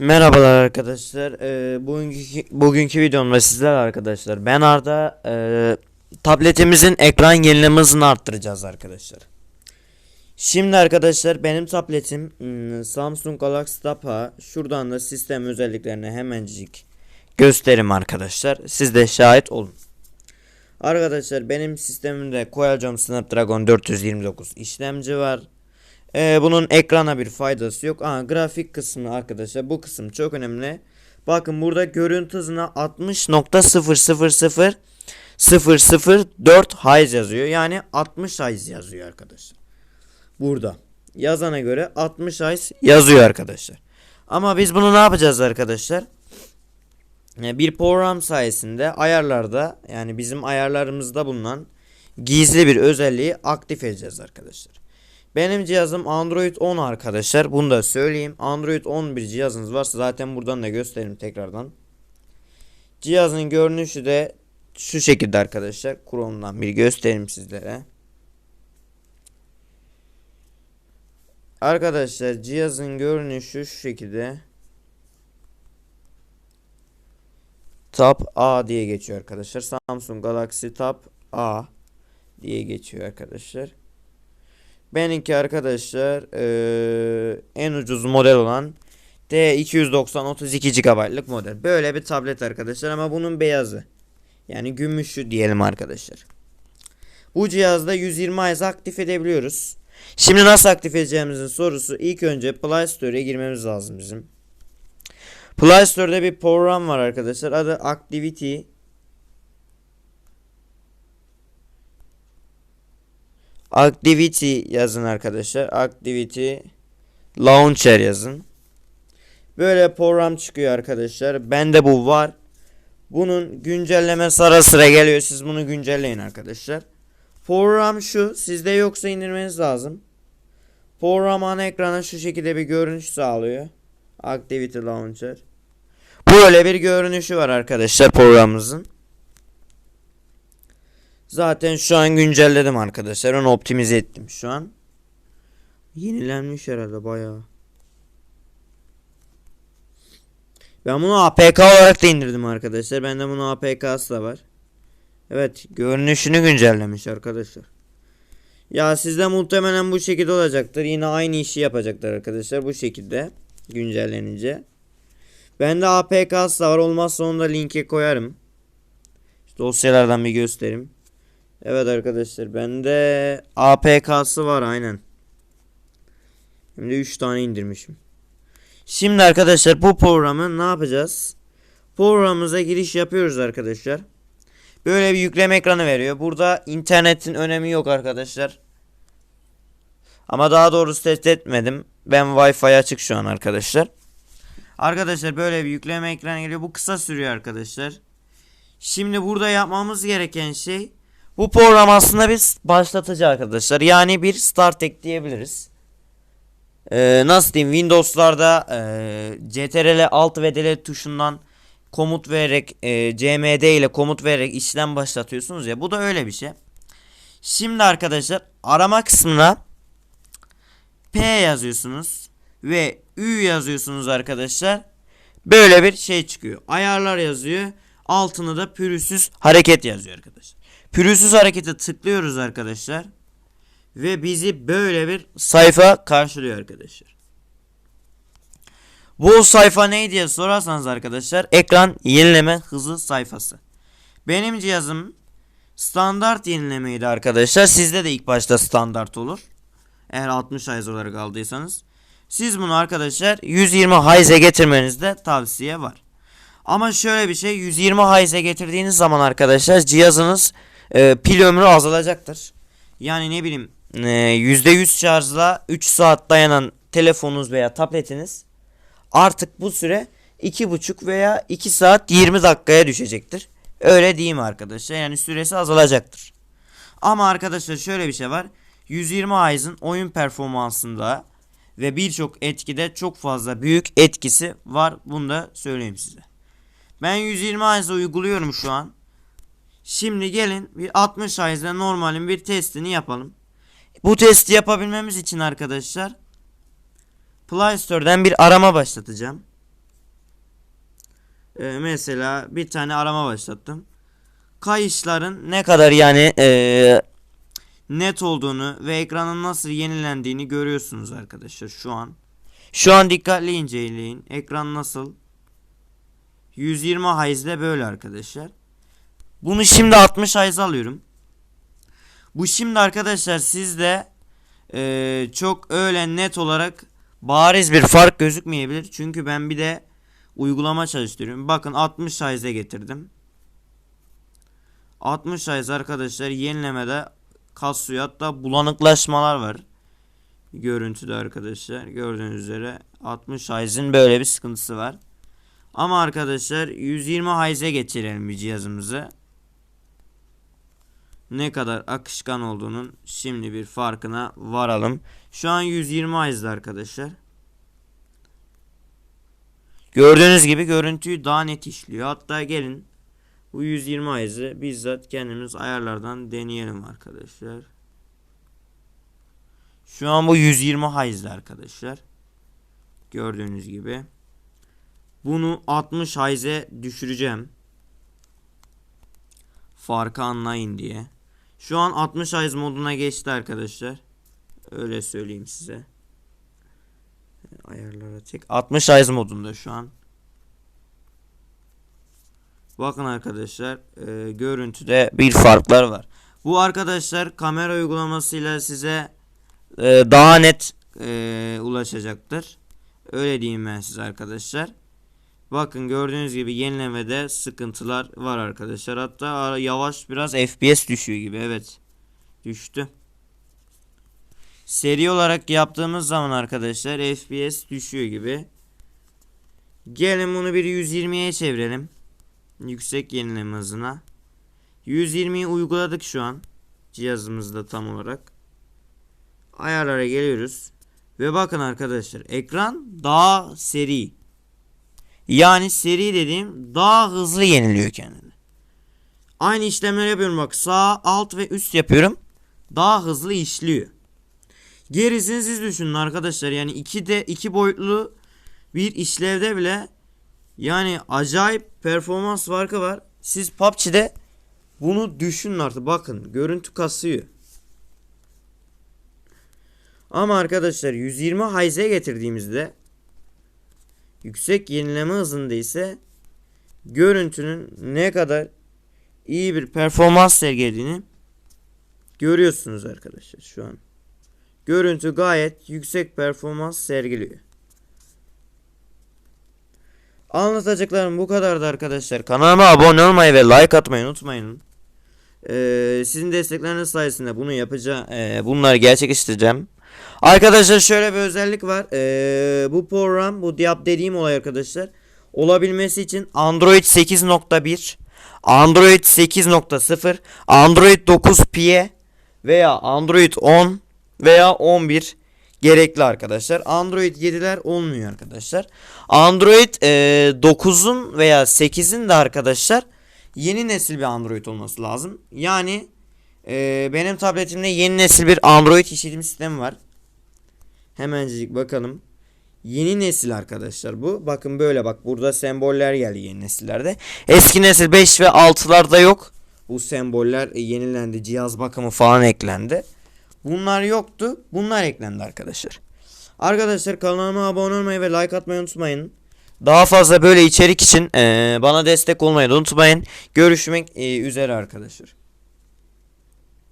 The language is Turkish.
Merhabalar arkadaşlar. Ee, bugünkü, bugünkü videomda sizler arkadaşlar. Ben Arda e, tabletimizin ekran yenileme hızını arttıracağız arkadaşlar. Şimdi arkadaşlar benim tabletim hmm, Samsung Galaxy Tab. Şuradan da sistem özelliklerini hemencik gösterim arkadaşlar. Siz de şahit olun. Arkadaşlar benim sistemimde Qualcomm Snapdragon 429 işlemci var. Ee, bunun ekrana bir faydası yok. Aa, grafik kısmı arkadaşlar bu kısım çok önemli. Bakın burada görüntü hızına 60.000.004 Hz yazıyor. Yani 60 Hz yazıyor arkadaşlar. Burada. Yazana göre 60 Hz yazıyor arkadaşlar. Ama biz bunu ne yapacağız arkadaşlar? Ee, Bir program sayesinde ayarlarda yani bizim ayarlarımızda bulunan gizli bir özelliği aktif edeceğiz arkadaşlar. Benim cihazım Android 10 arkadaşlar. Bunu da söyleyeyim. Android 11 cihazınız varsa zaten buradan da göstereyim tekrardan. Cihazın görünüşü de şu şekilde arkadaşlar. Chrome'dan bir göstereyim sizlere. Arkadaşlar cihazın görünüşü şu şekilde. Tab A diye geçiyor arkadaşlar. Samsung Galaxy Tab A diye geçiyor arkadaşlar. Benimki arkadaşlar eee, en ucuz model olan D290 32 GB'lık model. Böyle bir tablet arkadaşlar ama bunun beyazı. Yani gümüşü diyelim arkadaşlar. Bu cihazda 120 Hz aktif edebiliyoruz. Şimdi nasıl aktif edeceğimizin sorusu ilk önce Play Store'a girmemiz lazım bizim. Play Store'da bir program var arkadaşlar. Adı Activity Activity yazın arkadaşlar. Activity Launcher yazın. Böyle program çıkıyor arkadaşlar. Bende bu var. Bunun güncellemesi ara sıra geliyor. Siz bunu güncelleyin arkadaşlar. Program şu. Sizde yoksa indirmeniz lazım. Program ana ekrana şu şekilde bir görünüş sağlıyor. Activity Launcher. Böyle bir görünüşü var arkadaşlar programımızın. Zaten şu an güncelledim arkadaşlar. Onu optimize ettim şu an. Yenilenmiş herhalde bayağı. Ben bunu APK olarak da indirdim arkadaşlar. Bende bunun APK'sı da var. Evet, görünüşünü güncellemiş arkadaşlar. Ya sizde muhtemelen bu şekilde olacaktır. Yine aynı işi yapacaklar arkadaşlar bu şekilde güncellenince. Bende APK'sı da var. Olmazsa onu da linke koyarım. Dosyalardan bir göstereyim. Evet arkadaşlar bende APK'sı var aynen. Hem de 3 tane indirmişim. Şimdi arkadaşlar bu programı ne yapacağız? Programımıza giriş yapıyoruz arkadaşlar. Böyle bir yükleme ekranı veriyor. Burada internetin önemi yok arkadaşlar. Ama daha doğrusu test etmedim. Ben Wi-Fi açık şu an arkadaşlar. Arkadaşlar böyle bir yükleme ekranı geliyor. Bu kısa sürüyor arkadaşlar. Şimdi burada yapmamız gereken şey bu program aslında bir başlatıcı arkadaşlar. Yani bir start diyebiliriz. Ee, nasıl diyeyim Windows'larda e, CTRL Alt ve Delete tuşundan komut vererek e, CMD ile komut vererek işlem başlatıyorsunuz ya. Bu da öyle bir şey. Şimdi arkadaşlar arama kısmına P yazıyorsunuz ve Ü yazıyorsunuz arkadaşlar. Böyle bir şey çıkıyor. Ayarlar yazıyor. Altına da pürüzsüz hareket yazıyor arkadaşlar. Pürüzsüz harekete tıklıyoruz arkadaşlar. Ve bizi böyle bir sayfa karşılıyor arkadaşlar. Bu sayfa ne diye sorarsanız arkadaşlar ekran yenileme hızı sayfası. Benim cihazım standart yenilemeydi arkadaşlar. Sizde de ilk başta standart olur. Eğer 60 Hz olarak aldıysanız. Siz bunu arkadaşlar 120 Hz'e getirmenizde tavsiye var. Ama şöyle bir şey 120 Hz'e getirdiğiniz zaman arkadaşlar cihazınız e, pil ömrü azalacaktır. Yani ne bileyim e, %100 şarjla 3 saat dayanan telefonunuz veya tabletiniz artık bu süre 2,5 veya 2 saat 20 dakikaya düşecektir. Öyle diyeyim arkadaşlar. Yani süresi azalacaktır. Ama arkadaşlar şöyle bir şey var. 120 Hz'ın oyun performansında ve birçok etkide çok fazla büyük etkisi var. Bunu da söyleyeyim size. Ben 120 Hz uyguluyorum şu an. Şimdi gelin bir 60 Hz'de normalin bir testini yapalım. Bu testi yapabilmemiz için arkadaşlar Play Store'dan bir arama başlatacağım. e, mesela bir tane arama başlattım. Kayışların ne kadar yani e, net olduğunu ve ekranın nasıl yenilendiğini görüyorsunuz arkadaşlar şu an. Şu an dikkatli inceleyin. Ekran nasıl? 120 Hz'de böyle arkadaşlar. Bunu şimdi 60 Hz alıyorum. Bu şimdi arkadaşlar sizde eee, çok öyle net olarak bariz bir fark gözükmeyebilir. Çünkü ben bir de uygulama çalıştırıyorum. Bakın 60 Hz'e getirdim. 60 Hz arkadaşlar yenilemede kasıyor. Hatta bulanıklaşmalar var. Görüntüde arkadaşlar. Gördüğünüz üzere 60 Hz'in böyle bir sıkıntısı var. Ama arkadaşlar 120 Hz'e geçirelim bir cihazımızı. Ne kadar akışkan olduğunun şimdi bir farkına varalım. Şu an 120 Hz'de arkadaşlar. Gördüğünüz gibi görüntüyü daha net işliyor. Hatta gelin bu 120 Hz'i bizzat kendimiz ayarlardan deneyelim arkadaşlar. Şu an bu 120 Hz'de arkadaşlar. Gördüğünüz gibi. Bunu 60 Hz'e düşüreceğim. Farkı anlayın diye. Şu an 60 Hz moduna geçti arkadaşlar. Öyle söyleyeyim size. Ayarlara çek. 60 Hz modunda şu an. Bakın arkadaşlar e, görüntüde bir farklar var. Bu arkadaşlar kamera uygulamasıyla size e, daha net e, ulaşacaktır. Öyle diyeyim ben size arkadaşlar. Bakın gördüğünüz gibi yenilemede sıkıntılar var arkadaşlar. Hatta yavaş biraz FPS düşüyor gibi. Evet. Düştü. Seri olarak yaptığımız zaman arkadaşlar FPS düşüyor gibi. Gelin bunu bir 120'ye çevirelim. Yüksek yenileme hızına. 120'yi uyguladık şu an. Cihazımızda tam olarak. Ayarlara geliyoruz. Ve bakın arkadaşlar ekran daha seri. Yani seri dediğim daha hızlı yeniliyor kendini. Aynı işlemleri yapıyorum bak sağ alt ve üst yapıyorum. Daha hızlı işliyor. Gerisini siz düşünün arkadaşlar. Yani iki de iki boyutlu bir işlevde bile yani acayip performans farkı var. Siz PUBG'de bunu düşünün artık. Bakın görüntü kasıyor. Ama arkadaşlar 120 Hz'e getirdiğimizde yüksek yenileme hızında ise görüntünün ne kadar iyi bir performans sergilediğini görüyorsunuz arkadaşlar şu an. Görüntü gayet yüksek performans sergiliyor. Anlatacaklarım bu kadardı arkadaşlar. Kanalıma abone olmayı ve like atmayı unutmayın. Ee, sizin destekleriniz sayesinde bunu yapacağım. Ee, bunları gerçekleştireceğim. Arkadaşlar şöyle bir özellik var. Ee, bu program, bu diap dediğim olay arkadaşlar. Olabilmesi için Android 8.1, Android 8.0, Android 9 Pie veya Android 10 veya 11 gerekli arkadaşlar. Android 7'ler olmuyor arkadaşlar. Android e, 9'un veya 8'in de arkadaşlar yeni nesil bir Android olması lazım. Yani e, benim tabletimde yeni nesil bir Android işletim sistemi var. Hemencik bakalım. Yeni nesil arkadaşlar bu. Bakın böyle bak burada semboller geldi yeni nesillerde. Eski nesil 5 ve 6'larda yok. Bu semboller e, yenilendi. Cihaz bakımı falan eklendi. Bunlar yoktu. Bunlar eklendi arkadaşlar. Arkadaşlar kanalıma abone olmayı ve like atmayı unutmayın. Daha fazla böyle içerik için eee, bana destek olmayı unutmayın. Görüşmek eee, üzere arkadaşlar.